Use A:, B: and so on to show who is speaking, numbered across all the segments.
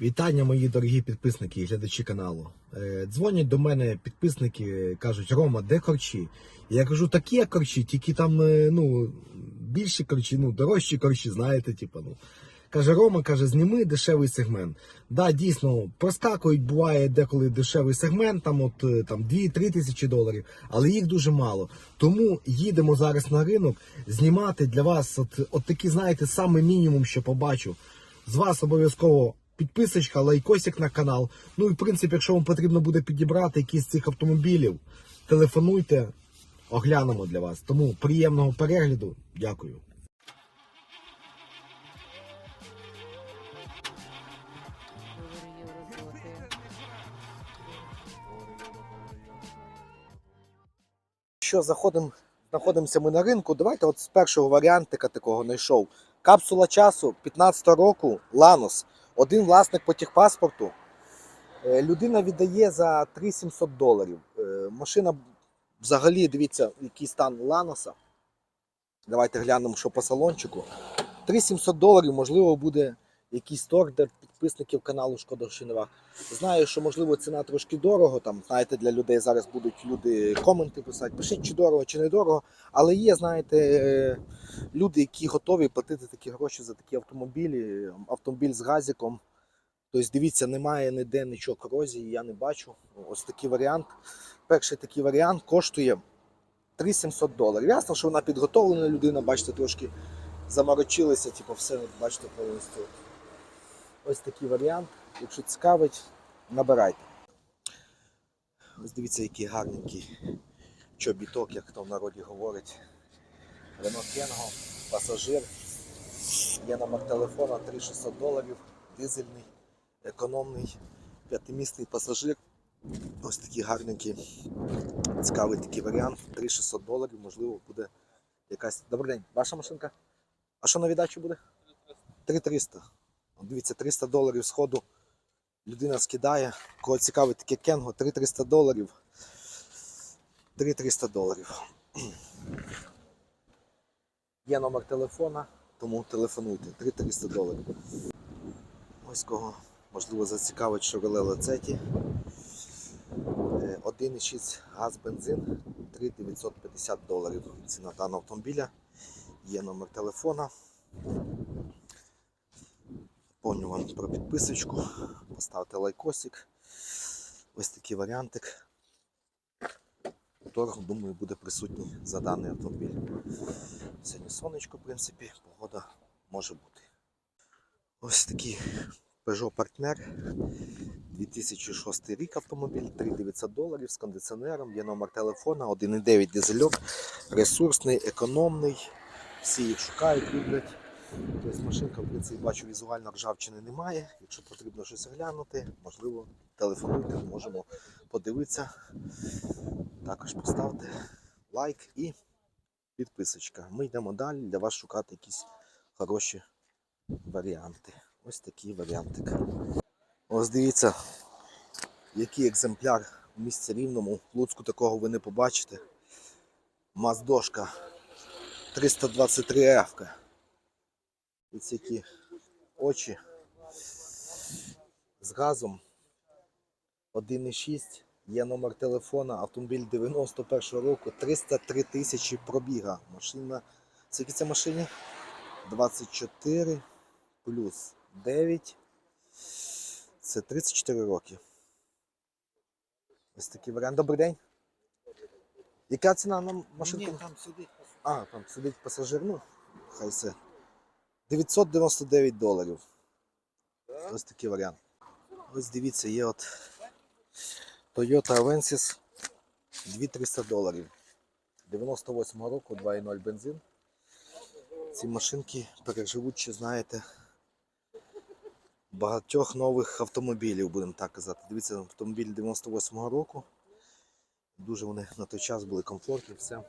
A: Вітання, мої дорогі підписники і глядачі каналу. Е, Дзвонять до мене підписники, кажуть, Рома, де корчі? Я кажу, такі корчі, тільки там е, ну, більші корчі, ну, дорожчі корчі, знаєте, типу, ну. Каже, Рома, каже, зніми дешевий сегмент. Да, дійсно, проскакують, буває деколи дешевий сегмент, там от е, там 2-3 тисячі доларів, але їх дуже мало. Тому їдемо зараз на ринок знімати для вас от, от такі, знаєте, саме мінімум, що побачу. З вас обов'язково підписочка, лайкосик на канал. Ну і в принципі, якщо вам потрібно буде підібрати якісь з цих автомобілів, телефонуйте, оглянемо для вас. Тому приємного перегляду. Дякую. Що заходимо, знаходимося ми на ринку. Давайте от з першого варіантика такого знайшов. Капсула часу 15 року Ланос. Один власник по техпаспорту. Е, Людина віддає за 3700 доларів. Е, Машина взагалі, дивіться, який стан Ланоса. Давайте глянемо, що по салончику. 3700 доларів, можливо, буде якийсь торг для підписників каналу Шкода Шинова. Знаю, що можливо ціна трошки дорого. Там знаєте, для людей зараз будуть люди коменти писати. Пишіть, чи дорого, чи не дорого. Але є, знаєте, е, люди, які готові платити такі гроші за такі автомобілі. Автомобіль з газиком. Тобто, дивіться, немає ніде нічого корозії, я не бачу. Ось такий варіант. Перший такий варіант коштує 3700 доларів. Ясно, що вона підготовлена людина, бачите, трошки заморочилися, типу, все, бачите, повністю. Ось такий варіант. Якщо цікавить, набирайте. Ось дивіться, який гарненький чобіток, як хто в народі говорить. Renault Kengo, пасажир. Є номер телефона 3600 доларів, дизельний, економний, п'ятимісний пасажир. Ось такий гарненький, цікавий такий варіант. 3600 доларів, можливо, буде якась. Добрий день, ваша машинка? А що на віддачу буде? 3300. Дивіться, 300 доларів сходу. Людина скидає. Кого цікавить таке кенго, 3300 доларів. 3300 доларів. Є номер телефона, тому телефонуйте. 3300 доларів. Ось кого можливо зацікавить Lacetti. Е, 1,6 газ бензин 3950 доларів. Ціна даного автомобіля. Є номер телефона. Помню вам про підписочку. Поставте лайкосик. Ось такий варіантик. Торг, думаю, буде присутній за даний автомобіль. Сьогодні сонечко, в принципі, погода може бути. Ось такий Peugeot Partner. 2006 рік автомобіль, 3900 доларів з кондиціонером, є номер телефона, 1,9 дизельок, ресурсний, економний. Всі їх шукають, люблять. Тобто машинка, в принципі, бачу, візуально ржавчини немає. Якщо потрібно щось глянути, можливо, телефонуйте, можемо подивитися. Також поставте лайк і підписочка. Ми йдемо далі для вас шукати якісь хороші варіанти. Ось такий варіантик. Ось дивіться, який екземпляр в місці рівному. В Луцьку такого ви не побачите. Маздошка 323 f Ось які очі з газом 1,6. Є номер телефона, автомобіль 91 року, 303 тисячі пробіга. Машина. Скільки це машині? 24 плюс 9. Це 34 роки. Ось такий варіант. Добрий день. Яка ціна на машинку?
B: Ні, там сидить.
A: А, там сидить пасажир, ну, хай все. 999 доларів. Ось такий варіант. Ось дивіться, є от Toyota Avensis 2300 доларів. 98 року, 2.0 бензин. Ці машинки переживуть, чи знаєте, багатьох нових автомобілів, будемо так казати. Дивіться, автомобіль 98 року. Дуже вони на той час були комфортні, все.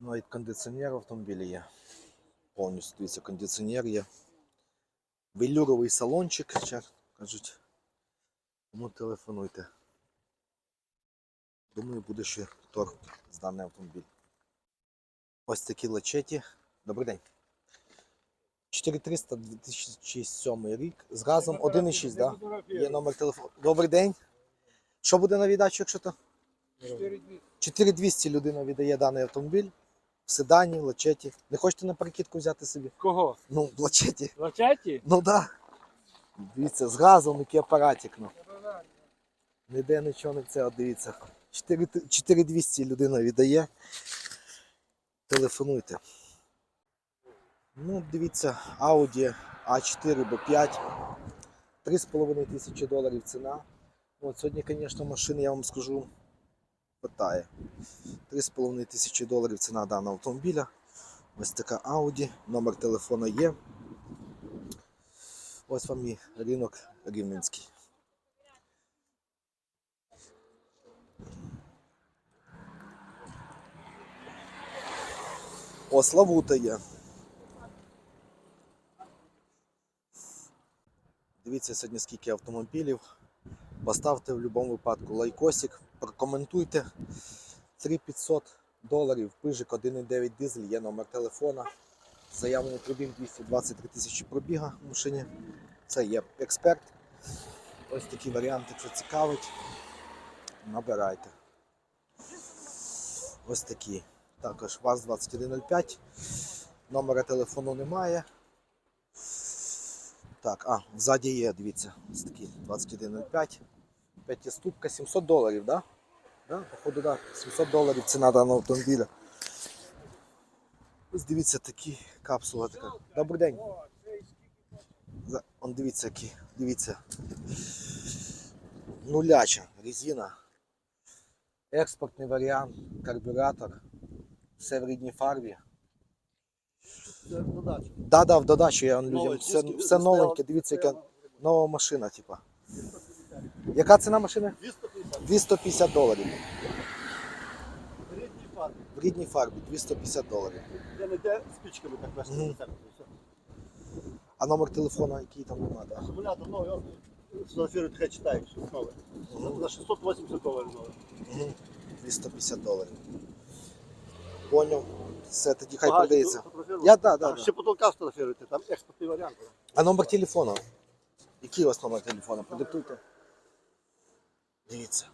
A: Ну і кондиціонер в автомобілі є. Повністю дивіться, кондиціонер є. Велюровий салончик, ще кажуть. Тому телефонуйте. Думаю, буде ще торг з даний автомобіль. Ось такі лачеті. Добрий день. 4300 2007 рік. З газом 1,6, да? Є номер телефону. Добрий день. Що буде на віддачу, якщо то? 4200 людина віддає даний автомобіль. В седані, в лачеті. Не хочете на перекидку взяти собі?
C: Кого?
A: Ну, в лачеті.
C: В лачаті?
A: Ну так. Да. Дивіться, з газом, який апаратик. Ну. Ніде нічого не це, дивіться. 4200 людина віддає. Телефонуйте. Ну, дивіться, Audi A4 B5. 3,5 тисячі доларів ціна. От сьогодні, звісно, машини, я вам скажу, питає. 3,5 тисячі доларів ціна даного автомобіля. Ось така Audi, номер телефона є. Ось вам і ринок Рівненський. О, Славута є. Дивіться сьогодні скільки автомобілів. Поставте в будь-якому випадку лайкосик, прокоментуйте. 3500 доларів, пижик 1,9 дизель, є номер телефона. Заявлений пробіг 223 тисячі пробіга в машині. Це є експерт. Ось такі варіанти, якщо цікавить. Набирайте. Ось такі. Також ВАЗ 2105. Номера телефону немає. Так, а, ззаді є, дивіться, ось такі 2105. П'ятиступка 700 доларів, да? Да, походу, да. 700 доларів ціна даного автомобіля. Ось дивіться такі капсула така. Добрий день. За- Он дивіться які. Дивіться. Нуляча резина. Експортний варіант, карбюратор. Все в рідній фарбі.
B: Це.
A: Да, да, в додачу я вам людям. Все, все новеньке, дивіться, яка нова машина, типа. Яка ціна машини?
B: 250.
A: 250 доларів. В рідній фарбі 250 доларів.
B: Де не де спичками так
A: Мгм.
B: рецепт.
A: А номер телефона, який там нема, да?
B: Акумулятор новий, он фотографірує, таке читає, що нове. На 680 доларів.
A: Мгм. 250 доларів. Поняв. Все, тоді хай
B: Багажник
A: продається.
B: фотографірує.
A: Я, да, да,
B: А,
A: да.
B: Ще потолка фотографіруйте, там експортний варіант.
A: А номер телефону? Який у вас номер телефону? Продиктуйте. Дивіться.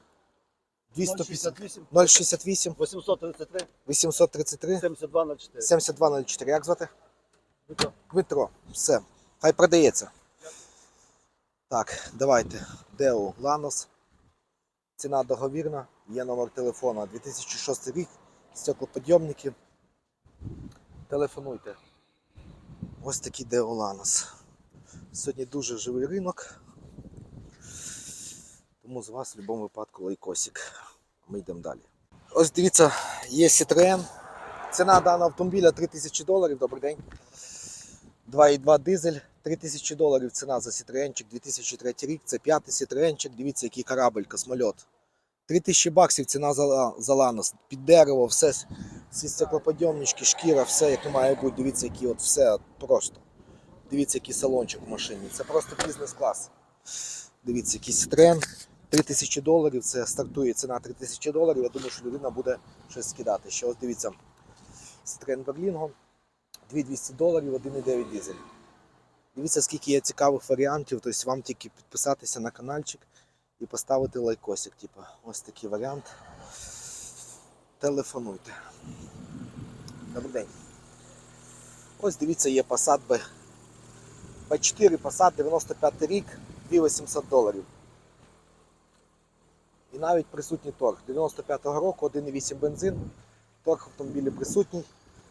A: 250
B: 068
A: 068
B: 833
A: 833
B: 7204.
A: 7204. Як звати?
B: Дмитро.
A: Дмитро. Все. Хай продається. Так, давайте. Део Ланос. Ціна договірна. Є номер телефона 2006 рік. Стеклоподйомники. Телефонуйте. Ось такий Део Ланос. Сьогодні дуже живий ринок. Тому з вас в будь-якому випадку лайкосик. Ми йдемо далі. Ось дивіться, є Citroen. Ціна даного автомобіля 3000 доларів. Добрий день. 2,2 дизель, 3000 доларів ціна за Citroenчик 2003 рік. Це п'ятий Citroenчик. Дивіться, який корабль, космольот. 3000 баксів ціна за, за Ланос. Під дерево, все, всі стеклоподйомнички, шкіра, все як має бути. Дивіться, які от все просто. Дивіться, який салончик в машині. Це просто бізнес-клас. Дивіться, який Citroen. 3000 доларів, це стартує ціна 3000 доларів. Я думаю, що людина буде щось скидати. Ще ось дивіться. Citroen Berlingo. 2200 доларів, 1,9 дизель. Дивіться, скільки є цікавих варіантів. Тобто вам тільки підписатися на каналчик і поставити лайкосик. Типу, ось такий варіант. Телефонуйте. Добрий день. Ось дивіться, є Passat B. B4 Passat 95 рік, 2800 доларів. І навіть присутній торг. 95-го року 1,8 бензин. Торг автомобілі присутній.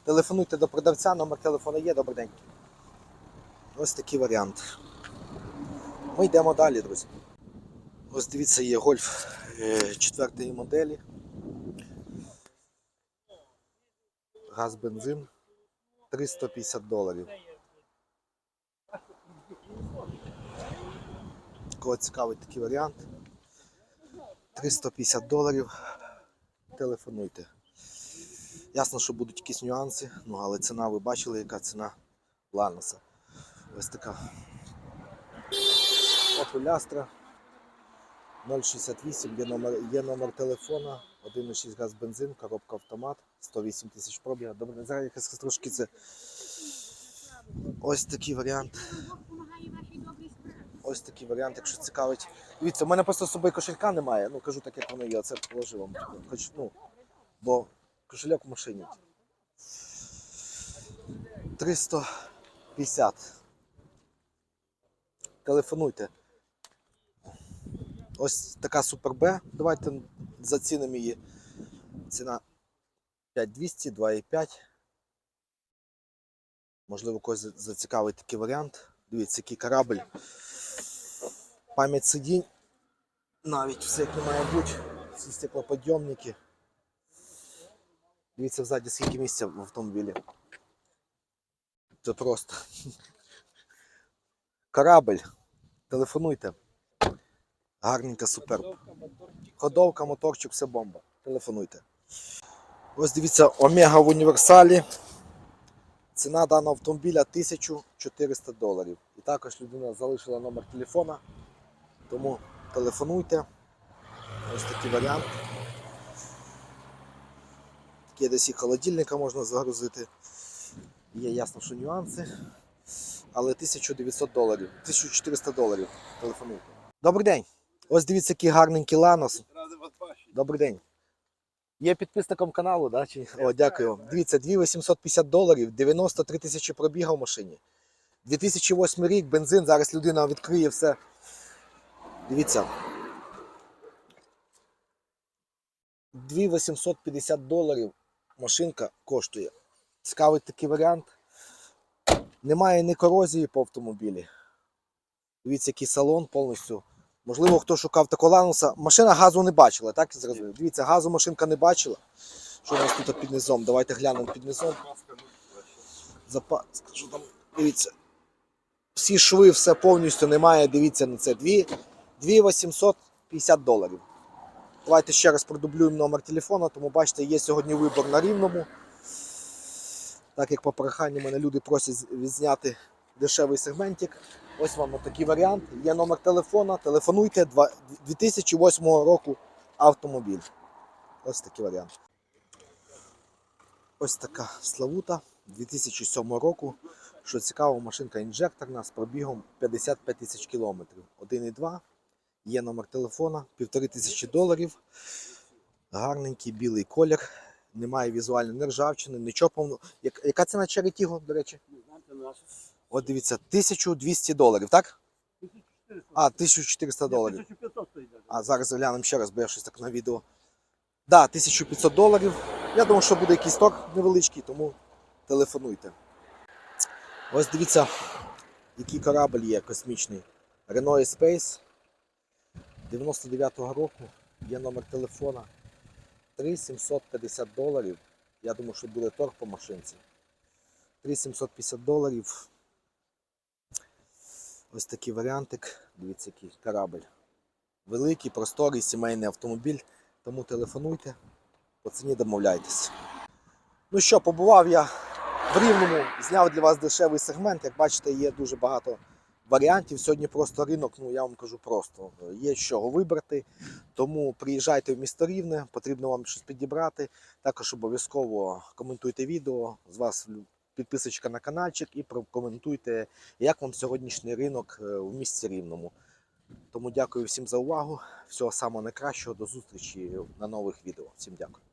A: Телефонуйте до продавця, номер телефону є, добрий день. Ось такий варіант. Ми йдемо далі, друзі. Ось дивіться, є гольф е, четвертої моделі. Газ бензин 350 доларів. Кого цікавить такий варіант? 350 доларів. Телефонуйте. Ясно, що будуть якісь нюанси, ну але ціна, ви бачили, яка ціна Ланоса. Ось така. Opel Astra 068, є номер, є номер телефона, 1,6 газ бензин, коробка автомат, 108 тисяч пробіга. Добре, зараз якось трошки це Ось такий варіант. Ось такий варіант, якщо цікавить. Дивіться, у мене просто з собою кошелька немає. Ну кажу так, як воно є. Оце положив вам. Хоч, ну, бо кошельок в машині. 350. Телефонуйте. Ось така Супер Б. Давайте зацінимо її. Ціна 5200, 2,5. Можливо, когось зацікавить такий варіант. Дивіться, який корабль. Пам'ять сидінь. Навіть все як не має бути. Ці стеклоподйомники. Дивіться взаді, скільки місця в автомобілі. Це просто. Корабль. Телефонуйте. Гарненька супер. Ходовка, моторчик, все бомба. Телефонуйте. Ось дивіться, Омега в універсалі. Ціна даного автомобіля 1400 доларів. І також людина залишила номер телефона. Тому телефонуйте. Ось такий варіант. Такі десь і холодильника можна загрузити. Є ясно, що нюанси. Але 1900 доларів. 1400 доларів. Телефонуйте. Добрий день. Ось дивіться, який гарненький ланос. Добрий день. Є підписником каналу, да? Чи... О, дякую. Дивіться, 2850 доларів, 93 тисячі пробіга в машині. 2008 рік, бензин, зараз людина відкриє все. Дивіться. 2850 доларів машинка коштує. Цікавий такий варіант. Немає ні корозії по автомобілі. Дивіться, який салон повністю. Можливо, хто шукав такого лануса. Машина газу не бачила, так я зрозумів. Дивіться, газу машинка не бачила. Що у нас тут під низом? Давайте глянемо під низом. Запа... Скажу там, дивіться. Всі шви, все повністю немає. Дивіться на це. 2850 доларів. Давайте ще раз продублюємо номер телефону, тому бачите, є сьогодні вибор на рівному. Так як по проханню мене люди просять відзняти дешевий сегментик. Ось вам такий варіант. Є номер телефона. Телефонуйте. 2008 року автомобіль. Ось такий варіант. Ось така Славута 2007 року. Що цікаво, машинка інжекторна з пробігом 55 тисяч кілометрів. 1,2. Є номер телефона, півтори тисячі доларів. Гарненький білий колір. Немає візуальної нержавчини, нічого повно. Яка ціна Tiggo, до речі? От дивіться, 1200 доларів, так?
B: 1400.
A: А, 1400 доларів.
B: 1500 стоїть.
A: А зараз глянемо ще раз, бо я щось так на відео. Да, 1500 доларів. Я думаю, що буде якийсь торг невеличкий, тому телефонуйте. Ось дивіться, який корабль є космічний. Renault Space 99-го року. Є номер телефона. 3750 доларів. Я думаю, що буде торг по машинці. 3750 доларів. Ось такий варіантик. Дивіться, який корабль. Великий, просторий сімейний автомобіль. Тому телефонуйте, по ціні домовляйтесь. Ну що, побував я в Рівному, зняв для вас дешевий сегмент. Як бачите, є дуже багато варіантів. Сьогодні просто ринок, ну я вам кажу просто, є з чого вибрати. Тому приїжджайте в місто Рівне, потрібно вам щось підібрати. Також обов'язково коментуйте відео. З вас підписочка на каналчик і прокоментуйте, як вам сьогоднішній ринок е, в місті Рівному. Тому дякую всім за увагу. Всього самого найкращого. До зустрічі на нових відео. Всім дякую.